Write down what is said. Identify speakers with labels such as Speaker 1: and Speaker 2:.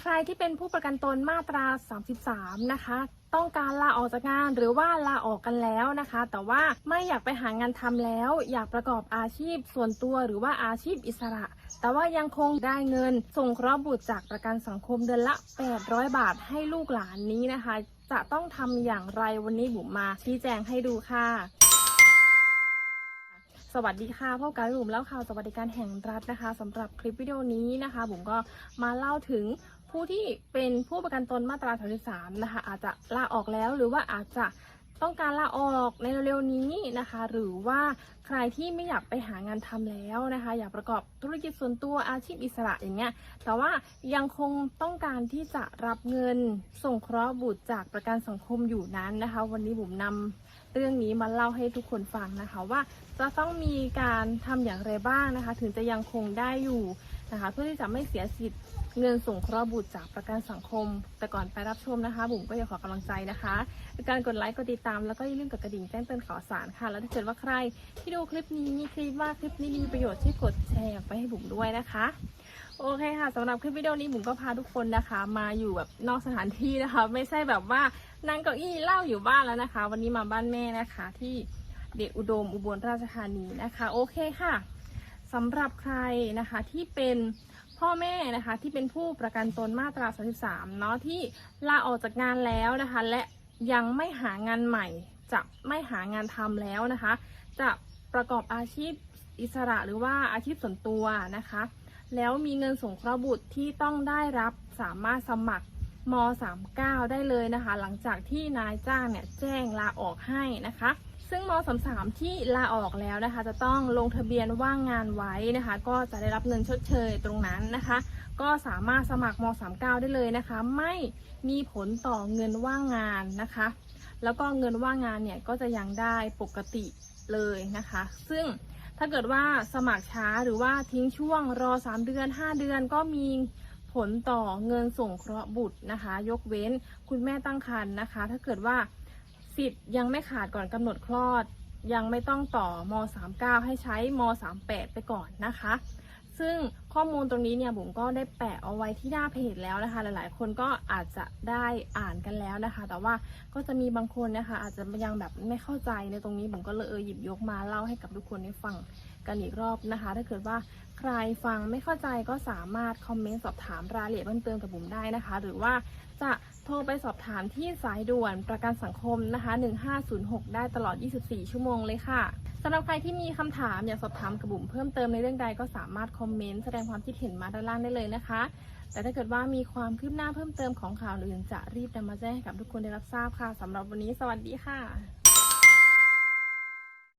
Speaker 1: ใครที่เป็นผู้ประกันตนมาตรา 33 นะคะ ต้องการลาออกจากงานหรือว่าลาออกกันแล้วนะคะ แต่ว่าไม่อยากไปหางานทำแล้ว อยากประกอบอาชีพส่วนตัวหรือว่าอาชีพอิสระ แต่ว่ายังคงได้เงินส่งเคราะห์บุตรจากประกันสังคมเดือนละ 800 บาทให้ลูกหลานนี้นะคะ จะต้องทำอย่างไรวันนี้บุ๋มมาชี้แจงให้ดูค่ะสวัสดีค่ะพบกับบุ๋มแล้วข่าวสวัสดิการแห่งรัฐนะคะสำหรับคลิปวิดีโอนี้นะคะบุ๋มก็มาเล่าถึง ผู้ที่เป็นผู้ประกันตนมาตรา33นะคะ อาจจะลาออกแล้วหรือว่าอาจจะต้องการลาออกในเร็วๆนี้นะคะ หรือว่าใครที่ไม่อยากไปหางานทำแล้วนะคะ อยากประกอบธุรกิจส่วนตัวอาชีพอิสระอย่างเงี้ย แต่ว่ายังคงต้องการที่จะรับเงินส่งเคราะห์บุตรจากประกันสังคมอยู่นั้นนะคะ วันนี้บุ๋มนำเรื่องนี้มาเล่าให้ทุกคนฟังนะคะว่าจะต้องมีการทำอย่างไรบ้างนะคะ ถึงจะยังคงได้อยู่ นะคะ เพื่อที่จะไม่เสียสิทธิ์เงินส่งเคราะห์บุตรจากประกันสังคม แต่ก่อนไปรับชมนะคะ บุ๋มก็อยากขอกำลังใจนะคะการกดไลค์กดติดตาม แล้วก็อย่าลืมกดกระดิ่งแจ้งเตือนข่าวสารค่ะ แล้วถ้าเกิดว่าใครที่ดูคลิปนี้คิดว่าคลิปนี้มีประโยชน์ช่วยกดแชร์ไปให้บุ๋มด้วยนะคะ โอเคค่ะสำหรับคลิปวิดีโอนี้บุ๋มก็พาทุกคนนะคะ มาอยู่แบบนอกสถานที่นะคะ ไม่ใช่แบบว่านั่งเก้าอี้เล่าอยู่บ้านแล้วนะคะ วันนี้มาบ้านแม่นะคะที่เด็กอุดมอุบลราชธานีนะคะ โอเคค่ะ สำหรับใครนะคะที่เป็นพ่อแม่นะคะที่เป็นผู้ประกันตนมาตรา 33 เนาะที่ลาออกจากงานแล้วนะคะ และยังไม่หางานใหม่จะไม่หางานทำแล้วนะคะ จะประกอบอาชีพอิสระหรือว่าอาชีพส่วนตัวนะคะ แล้วมีเงินสงเคราะห์บุตรที่ต้องได้รับสามารถสมัครม 39 ได้เลยนะคะ หลังจากที่นายจ้างเนี่ยแจ้งลาออกให้นะคะ ซึ่งม33ที่ลาออกแล้วนะคะ จะต้องลงทะเบียนว่างงานไว้นะคะ ก็จะได้รับเงินชดเชยตรงนั้นนะคะ ก็สามารถสมัครม39ได้เลยนะคะ ไม่มีผลต่อเงินว่างงานนะคะ แล้วก็เงินว่างงานเนี่ยก็จะยังได้ปกติเลยนะคะ ซึ่งถ้าเกิดว่าสมัครช้าหรือว่าทิ้งช่วงรอ 3 เดือน 5 เดือนก็มีผลต่อเงินส่งเคราะห์บุตรนะคะ ยกเว้นคุณแม่ตั้งครรภ์นะคะ ถ้าเกิดว่า สิทธิ์ยังไม่ขาดก่อนกำหนดคลอด ยังไม่ต้องต่อม 39 ให้ใช้ม 38 ไปก่อนนะคะ ซึ่งข้อมูลตรงนี้เนี่ยบุ๋มก็ได้แปะเอาไว้ที่หน้าเพจแล้วนะคะ หลายๆ คนก็อาจจะได้อ่านกันแล้วนะคะ แต่ว่าก็จะมีบางคนนะคะ อาจจะยังแบบไม่เข้าใจในตรงนี้ผมก็เลยเออหยิบยกมาเล่าให้กับทุกคนได้ฟังกันอีกรอบนะคะ ถ้าเกิดว่าใครฟังไม่เข้าใจก็สามารถคอมเมนต์สอบถามรายละเอียดเพิ่มเติมกับบุ๋มได้นะคะ หรือว่าจะโทรไปสอบถามที่สายด่วนประกันสังคมนะคะ 1506 ได้ตลอด 24 ชั่วโมงเลยค่ะ สำหรับใครที่มีคำถามอยากสอบถามกับบุ๋มเพิ่มเติมในเรื่องใดก็สามารถคอมเมนต์แสดงความคิดเห็นมาด้านล่างได้เลยนะคะ แต่ถ้าเกิดว่ามีความคืบหน้าเพิ่มเติมของข่าวอื่นจะรีบนำมาแจ้งให้กับทุกคนได้รับทราบค่ะสำหรับวันนี้สวัสดีค่ะ